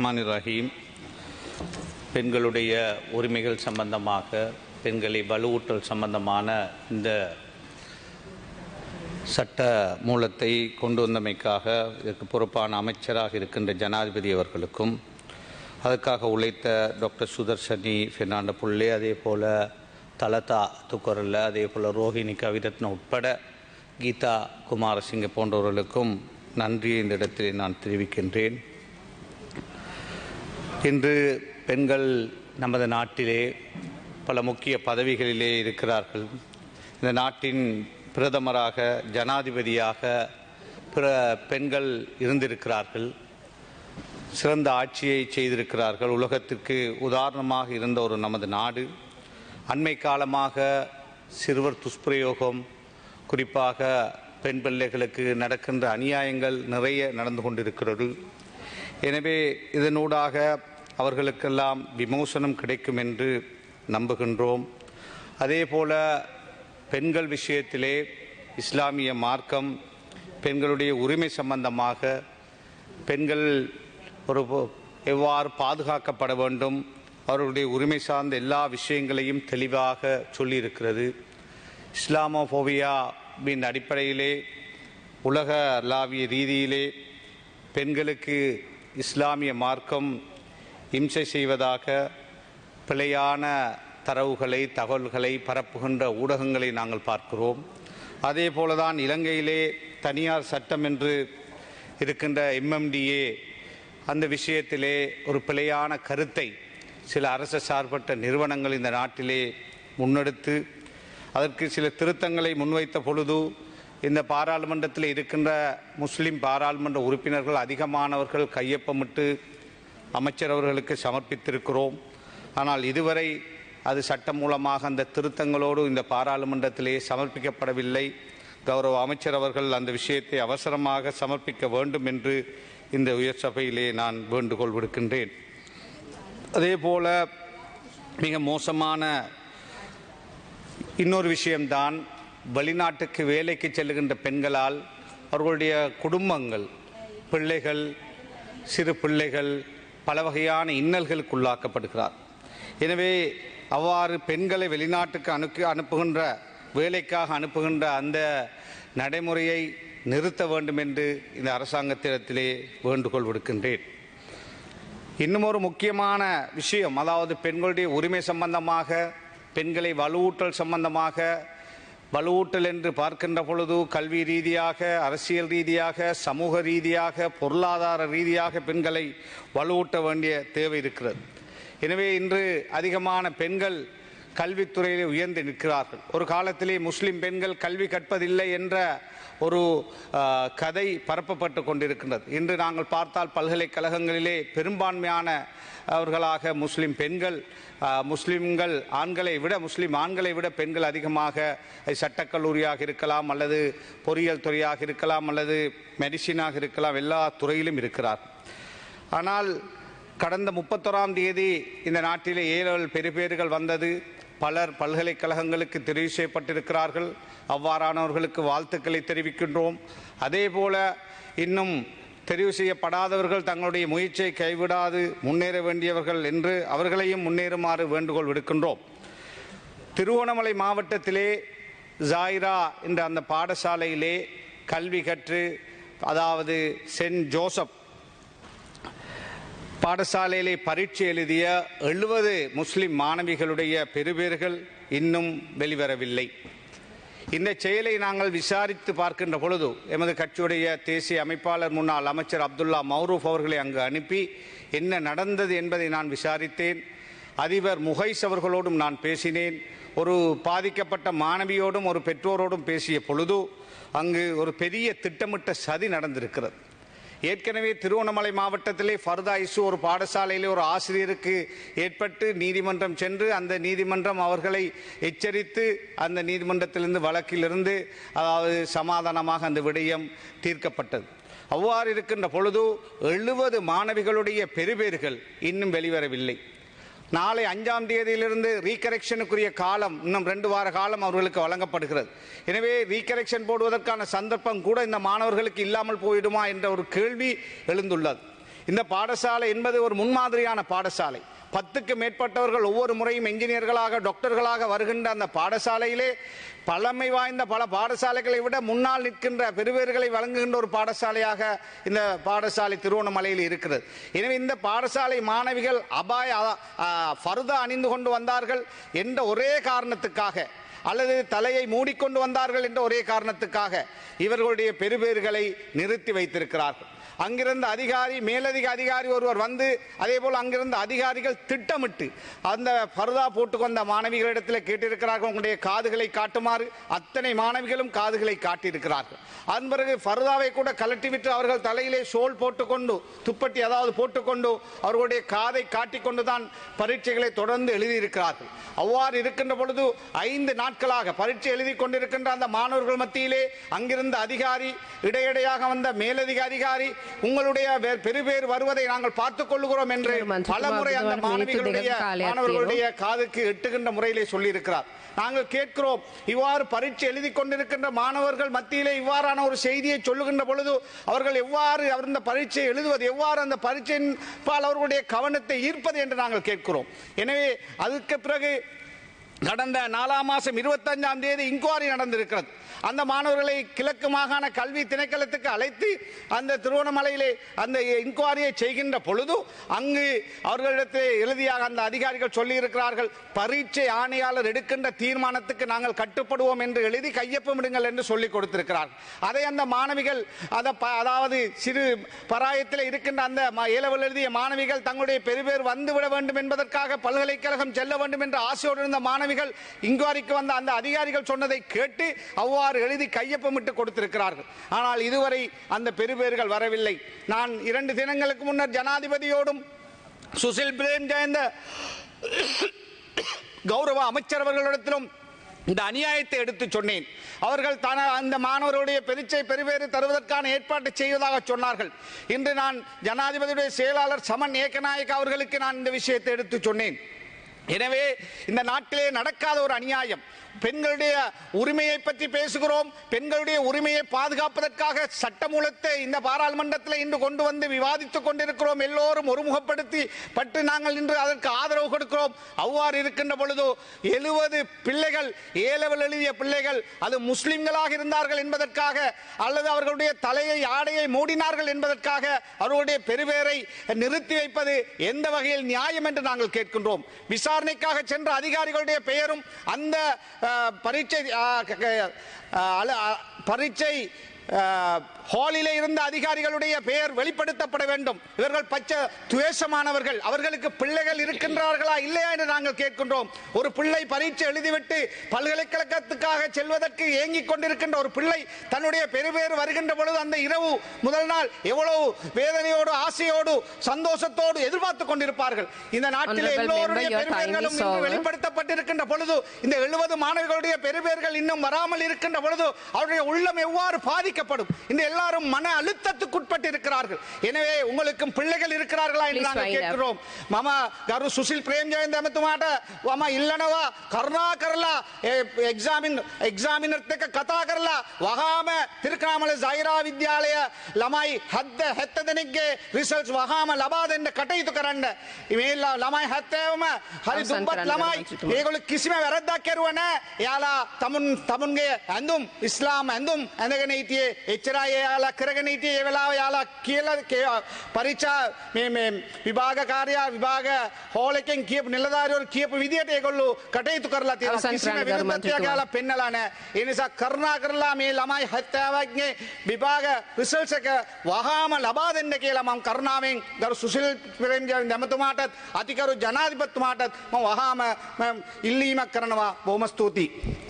ரஹ்மான் ரஹீம் பெண்களுடைய உரிமைகள் சம்பந்தமாக பெண்களை வலுவூட்டல் சம்பந்தமான இந்த சட்ட மூலத்தை கொண்டு வந்தமைக்காக இதற்கு பொறுப்பான அமைச்சராக இருக்கின்ற ஜனாதிபதி அவர்களுக்கும் அதற்காக உழைத்த டாக்டர் சுதர்ஷனி பெர்னாண்ட புள்ளே அதே போல் தலதா துக்கரல்ல அதே போல் ரோஹிணி கவிரத்ன உட்பட கீதா குமாரசிங்க போன்றவர்களுக்கும் நன்றியை இந்த இடத்தில் நான் தெரிவிக்கின்றேன். இன்று பெண்கள் நமது நாட்டிலே பல முக்கிய பதவிகளிலே இருக்கிறார்கள். இந்த நாட்டின் பிரதமராக ஜனாதிபதியாக பிற பெண்கள் இருந்திருக்கிறார்கள். சிறந்த ஆட்சியை செய்திருக்கிறார்கள். உலகத்திற்கு உதாரணமாக இருந்த ஒரு நமது நாடு. அண்மை காலமாக சிறுவர் துஷ்பிரயோகம் குறிப்பாக பெண் பிள்ளைகளுக்கு நடக்கின்ற அநியாயங்கள் நிறைய நடந்து கொண்டிருக்கிறது. எனவே இதனூடாக அவர்களுக்கெல்லாம் விமோசனம் கிடைக்கும் என்று நம்புகின்றோம். அதே போல பெண்கள் விஷயத்திலே இஸ்லாமிய மார்க்கம் பெண்களுடைய உரிமை சம்பந்தமாக பெண்கள் ஒரு எவ்வாறு பாதுகாக்கப்பட வேண்டும் அவர்களுடைய உரிமை சார்ந்த எல்லா விஷயங்களையும் தெளிவாக சொல்லியிருக்கிறது. இஸ்லாமோபோவியாவின் அடிப்படையிலே உலக அல்லாவிய ரீதியிலே பெண்களுக்கு இஸ்லாமிய மார்க்கம் இம்சை செய்வதாக பிழையான தரவுகளை தகவல்களை பரப்புகின்ற ஊடகங்களை நாங்கள் பார்க்கிறோம். அதே போலதான் இலங்கையிலே தனியார் சட்டம் என்று இருக்கின்ற எம்எம்டிஏ அந்த விஷயத்திலே ஒரு பிழையான கருத்தை சில அரசு சார்பற்ற நிறுவனங்கள் இந்த நாட்டிலே முன்னெடுத்து அதற்கு சில திருத்தங்களை முன்வைத்த பொழுது இந்த பாராளுமன்றத்தில் இருக்கின்ற முஸ்லிம் பாராளுமன்ற உறுப்பினர்கள் அதிகமானவர்கள் கையொப்பமிட்டு அமைச்சர் அவர்களுக்கு சமர்ப்பித்திருக்கிறோம். ஆனால் இதுவரை அது சட்டம் மூலமாக அந்த திருத்தங்களோடு இந்த பாராளுமன்றத்திலே சமர்ப்பிக்கப்படவில்லை. கௌரவ அமைச்சர் அவர்கள் அந்த விஷயத்தை அவசரமாக சமர்ப்பிக்க வேண்டும் என்று இந்த உயர் சபையிலே நான் வேண்டுகோள் விடுக்கின்றேன். அதே போல மிக மோசமான இன்னொரு விஷயம்தான் வெளிநாட்டுக்கு வேலைக்கு செல்லுகின்ற பெண்களால் அவர்களுடைய குடும்பங்கள் பிள்ளைகள் சிறு பிள்ளைகள் பல வகையான இன்னல்களுக்கு உள்ளாக்கப்படுகிறார். எனவே அவ்வாறு பெண்களை வெளிநாட்டுக்கு அனுக்கு அனுப்புகின்ற வேலைக்காக அனுப்புகின்ற அந்த நடைமுறையை நிறுத்த வேண்டும் என்று இந்த அரசாங்கத்திடத்திலே வேண்டுகோள் விடுக்கின்றேன். இன்னும் ஒரு முக்கியமான விஷயம் அதாவது பெண்களுடைய உரிமை சம்பந்தமாக பெண்களை வலுவூட்டல் சம்பந்தமாக வலுவூட்டல் என்று பார்க்கின்ற பொழுது கல்வி ரீதியாக அரசியல் ரீதியாக சமூக ரீதியாக பொருளாதார ரீதியாக பெண்களை வலுவூட்ட வேண்டிய தேவை இருக்கிறது. எனவே இன்று அதிகமான பெண்கள் கல்வித்துறையிலே உயர்ந்து நிற்கிறார்கள். ஒரு காலத்திலே முஸ்லிம் பெண்கள் கல்வி கற்பதில்லை என்ற ஒரு கதை பரப்பப்பட்டு கொண்டிருக்கின்றது. இன்று நாங்கள் பார்த்தால் பல்கலைக்கழகங்களிலே பெரும்பான்மையான அவர்களாக முஸ்லிம் பெண்கள் முஸ்லிம்கள் ஆண்களை விட முஸ்லிம் ஆண்களை விட பெண்கள் அதிகமாக சட்டக்கல்லூரியாக இருக்கலாம் அல்லது பொறியியல் துறையாக இருக்கலாம் அல்லது மெடிசினாக இருக்கலாம் எல்லா துறையிலும் இருக்கிறார். ஆனால் கடந்த முப்பத்தொராம் தேதி இந்த நாட்டிலே ஏழு பெறுபேறுகள் வந்தது. பலர் பல்கலைக்கழகங்களுக்கு தெரிவு செய்யப்பட்டிருக்கிறார்கள். அவ்வாறானவர்களுக்கு வாழ்த்துக்களை தெரிவிக்கின்றோம். அதே போல இன்னும் தெரிவு செய்யப்படாதவர்கள் தங்களுடைய முயற்சியை கைவிடாது முன்னேற வேண்டியவர்கள் என்று அவர்களையும் முன்னேறுமாறு வேண்டுகோள் விடுக்கின்றோம். திருவோணமலை மாவட்டத்திலே ஜாயிரா என்ற அந்த பாடசாலையிலே கல்வி கற்று அதாவது சென்ட் ஜோசப் பாடசாலையிலே பரீட்சை எழுதிய எழுபது முஸ்லிம் மாணவிகளுடைய பெறுபேறுகள் இன்னும் வெளிவரவில்லை. இந்த செயலை நாங்கள் விசாரித்து பார்க்கின்ற பொழுது எமது கட்சியுடைய தேசிய அமைப்பாளர் முன்னாள் அமைச்சர் அப்துல்லா மௌரூஃப் அவர்களை அங்கு அனுப்பி என்ன நடந்தது என்பதை நான் விசாரித்தேன். அதிபர் முகைஸ் அவர்களோடும் நான் பேசினேன். ஒரு பாதிக்கப்பட்ட மாணவியோடும் ஒரு பெற்றோரோடும் பேசிய பொழுது அங்கு ஒரு பெரிய திட்டமிட்ட சதி நடந்திருக்கிறது. ஏற்கனவே திருவண்ணாமலை மாவட்டத்திலே ஃபர்தா இசு ஒரு பாடசாலையிலே ஒரு ஆசிரியருக்கு ஏற்பட்டு நீதிமன்றம் சென்று அந்த நீதிமன்றம் அவர்களை எச்சரித்து அந்த நீதிமன்றத்திலிருந்து வழக்கிலிருந்து அதாவது சமாதானமாக அந்த விடயம் தீர்க்கப்பட்டது. அவ்வாறு இருக்கின்ற பொழுது எழுபது மாணவிகளுடைய பெறுபேறுகள் இன்னும் வெளிவரவில்லை. நாளை அஞ்சாம் தேதியிலிருந்து ரீகரெக்ஷனுக்குரிய காலம் இன்னும் ரெண்டு வார காலம் அவர்களுக்கு வழங்கப்படுகிறது. எனவே ரீகரெக்ஷன் போடுவதற்கான சந்தர்ப்பம் கூட இந்த மாணவர்களுக்கு இல்லாமல் போயிடுமா என்ற ஒரு கேள்வி எழுந்துள்ளது. இந்த பாடசாலை என்பது ஒரு முன்மாதிரியான பாடசாலை. பத்துக்கு மேற்பட்டவர்கள் ஒவ்வொரு முறையும் என்ஜினியர்களாக டாக்டர்களாக வருகின்ற அந்த பாடசாலையிலே பழமை வாய்ந்த பல பாடசாலைகளை விட முன்னால் நிற்கின்ற பெருவேர்களை வழங்குகின்ற ஒரு பாடசாலையாக இந்த பாடசாலை திருவோணமலையில் இருக்கிறது. எனவே இந்த பாடசாலை மாணவிகள் அபாய ஃபருதா அணிந்து கொண்டு வந்தார்கள் என்ற ஒரே காரணத்துக்காக அல்லது தலையை மூடிக்கொண்டு வந்தார்கள் என்ற ஒரே காரணத்துக்காக இவர்களுடைய பெருபேறுகளை நிறுத்தி வைத்திருக்கிறார்கள். அங்கிருந்த அதிகாரி மேலதிக அதிகாரி ஒருவர் வந்து அதே போல் அங்கிருந்த அதிகாரிகள் திட்டமிட்டு அந்த பருதா போட்டுக்கொண்ட மாணவிகளிடத்தில் கேட்டிருக்கிறார்கள். உங்களுடைய காதுகளை காட்டுமாறு அத்தனை மாணவிகளும் காதுகளை காட்டியிருக்கிறார்கள். அதன் பிறகு பருதாவை கூட கலட்டிவிட்டு அவர்கள் தலையிலே ஷோல் போட்டுக்கொண்டு துப்பட்டி அதாவது போட்டுக்கொண்டு அவர்களுடைய காதை காட்டிக்கொண்டு தான் பரீட்சைகளை தொடர்ந்து எழுதியிருக்கிறார்கள். அவ்வாறு இருக்கின்ற பொழுது ஐந்து நாட்களாக பரீட்சை எழுதி கொண்டிருக்கின்ற அந்த மாணவர்கள் மத்தியிலே அங்கிருந்த அதிகாரி இடையிடையாக வந்த மேலதிக அதிகாரி உங்களுடைய பெருபேர் வருவதை நாங்கள் பார்த்துக் கொள்ளுகிறோம் என்று மன்சுகுமார் பலமுறை அந்த மாணவிகளுடைய. மாணவர்களுடைய காதுக்கு எட்டுகின்ற முறையிலே சொல்லியிருக்கிறார் நாங்கள் கேட்கிறோம் இவ்வாறு பரீட்சை எழுதி கொண்டிருக்கின்ற மாணவர்கள் மத்தியிலே இவ்வாறான ஒரு செய்தியை சொல்லுகின்ற பொழுது அவர்கள் எவ்வாறு அவர் இந்த பரீட்சை எழுதுவது எவ்வாறு அந்த பரீட்சையின் பால் அவர்களுடைய கவனத்தை ஈர்ப்பது என்று நாங்கள் கேட்கிறோம் எனவே அதுக்கு பிறகு கடந்த நாலாம் மாதம் இருபத்தஞ்சாம் தேதி இன்குவாரி நடந்திருக்கிறது. அந்த மாணவர்களை கிழக்கு மாகாண கல்வி திணைக்களத்துக்கு அழைத்து அந்த திருவண்ணாமலையிலே அந்த இன்குவாரியை செய்கின்ற பொழுது அங்கு அவர்களிடத்தில் எழுதியாக அந்த அதிகாரிகள் சொல்லியிருக்கிறார்கள் பரீட்சை ஆணையாளர் எடுக்கின்ற தீர்மானத்துக்கு நாங்கள் கட்டுப்படுவோம் என்று எழுதி கையொப்பமிடுங்கள் என்று சொல்லிக் கொடுத்திருக்கிறார்கள். அதை அந்த மாணவிகள் அதை ப- அதாவது சிறு பராயத்தில் இருக்கின்ற அந்த ம- எழுதிய மாணவிகள் தங்களுடைய பெருபேர் வந்துவிட வேண்டும் என்பதற்காக பல்கலைக்கழகம் செல்ல வேண்டும் என்ற ஆசையோடு இருந்த மாணவிகள் இன்குவாரிக்கு வந்த அந்த அதிகாரிகள் சொன்னதை கேட்டு அவ்வாறு எழுதி கையொப்பமிட்டு கொடுத்திருக்கிறார்கள். ஆனால் இதுவரை அந்த பெருபேர்கள் வரவில்லை. நான் இரண்டு தினங்களுக்கு முன்னர் ஜனாதிபதியோடும் சுசில் பிரேம் ஜெயந்த கௌரவ அமைச்சர் அவர்களிடத்திலும் இந்த அநியாயத்தை எடுத்து சொன்னேன். அவர்கள் தான அந்த மாணவருடைய பெருச்சை பெருவேறு தருவதற்கான ஏற்பாட்டை செய்வதாக சொன்னார்கள். இன்று நான் ஜனாதிபதியுடைய செயலாளர் சமன் ஏகநாயக் அவர்களுக்கு நான் இந்த விஷயத்தை எடுத்து சொன்னேன். எனவே இந்த நாட்டிலே நடக்காத ஒரு அநியாயம். பெண்களுடைய உரிமையை பற்றி பேசுகிறோம். பெண்களுடைய உரிமையை பாதுகாப்பதற்காக சட்டமூலத்தை இந்த பாராளுமன்றத்தில் இன்று கொண்டு வந்து விவாதித்துக் கொண்டிருக்கிறோம். எல்லோரும் ஒருமுகப்படுத்தி பட்டு நாங்கள் இன்று அதற்கு ஆதரவு கொடுக்கிறோம். அவ்வாறு இருக்கின்ற பொழுது எழுபது பிள்ளைகள் ஏலவல் எழுதிய பிள்ளைகள் அது முஸ்லிம்களாக இருந்தார்கள் என்பதற்காக அல்லது அவர்களுடைய தலையை ஆடையை மூடினார்கள் என்பதற்காக அவர்களுடைய பெருவேரை நிறுத்தி வைப்பது எந்த வகையில் நியாயம் என்று நாங்கள் கேட்கின்றோம். விசாரணைக்காக சென்ற அதிகாரிகளுடைய பெயரும் அந்த பரீட்சை பரீட்சை ஹாலிலே இருந்த அதிகாரிகளுடைய பெயர் வெளிப்படுத்தப்பட வேண்டும். இவர்கள் பச்சை துவேஷமானவர்கள். அவர்களுக்கு பிள்ளைகள் இருக்கின்றார்களா இல்லையா என்று நாங்கள் கேட்கின்றோம். ஒரு பிள்ளை பரீட்சை எழுதிவிட்டு பல்கலைக்கழகத்துக்காக செல்வதற்கு ஏங்கிக் கொண்டிருக்கின்ற ஒரு பிள்ளை தன்னுடைய பெருபேறு வருகின்ற பொழுது அந்த இரவு முதல் நாள் எவ்வளவு வேதனையோடு ஆசையோடு சந்தோஷத்தோடு எதிர்பார்த்து கொண்டிருப்பார்கள். இந்த நாட்டிலே எல்லோருடைய பெருபேர்களும். வெளிப்படுத்தப்பட்டிருக்கின்ற பொழுது இந்த எழுபது மாணவர்களுடைய பெருபேர்கள் இன்னும் வராமல் இருக்கின்ற பொழுது அவருடைய உள்ளம் எவ்வாறு பாதிக்கப்படும்? இந்த எல்லாரும் மன அழுத்தத்துக்குட்பட்டு இருக்கிறார்கள் எனவே உங்களுக்கும் பிள்ளைகள் இருக்கிறார்களா என்று Please நாங்கள் wind up. கேட்கிறோம் මම ගරු සුසිල් ප්‍රේම්ජයන් ඇමතුමාට වම ඉල්ලනවා කරුණා කරලා එක්සාමින් එක්සාමිනර්ත එක කතා කරලා වහාම තිරකාමල සෛරා විද්‍යාලය ළමයි හද්ද හැත්ත දෙනෙක්ගේ රිසල්ස් වහාම ලබා දෙන්න කටයුතු කරන්න මේල්ලා ළමයි හැත්තෑවම හරි අවසන් දුපත් කරන්න ළමයි ගමන් ඒගොල කිසිම වැරද්දක් කැරුව නෑ එයාලා තමුන් තමුන්ගේ ඇඳුම් ඉස්ලාම් ඇඳුම් ඇඳගෙන හිටියේ එච්චරයි එයාලා කරගෙන හිටියේ ඒ වෙලාව යාලා කියලා පරීක්ෂා මේ මේ විභාග කාර්යා විභාග හෝල් එකෙන් කියපු නිලධාරිවරු කියපු විදියට ඒගොල්ලෝ කටයුතු කරලා තියෙනවා. කිසිම ගරුමන්ත්‍රීතුමා. යාලා පෙන්නලා නැහැ. ඒ නිසා කරුණා කරලා මේ ළමයි 70ක්ගේ විභාග රිසල්ට්ස් එක වහාම ලබා දෙන්න කියලා මම කරුණාවෙන් ගරු සුසිල් ප්‍රේමජයන් ඇමතුමාටත් අතිකරු ජනාධිපතිතුමාටත් මම වහාම ඉල්ලීමක් කරනවා. බොහොම ස්තුතියි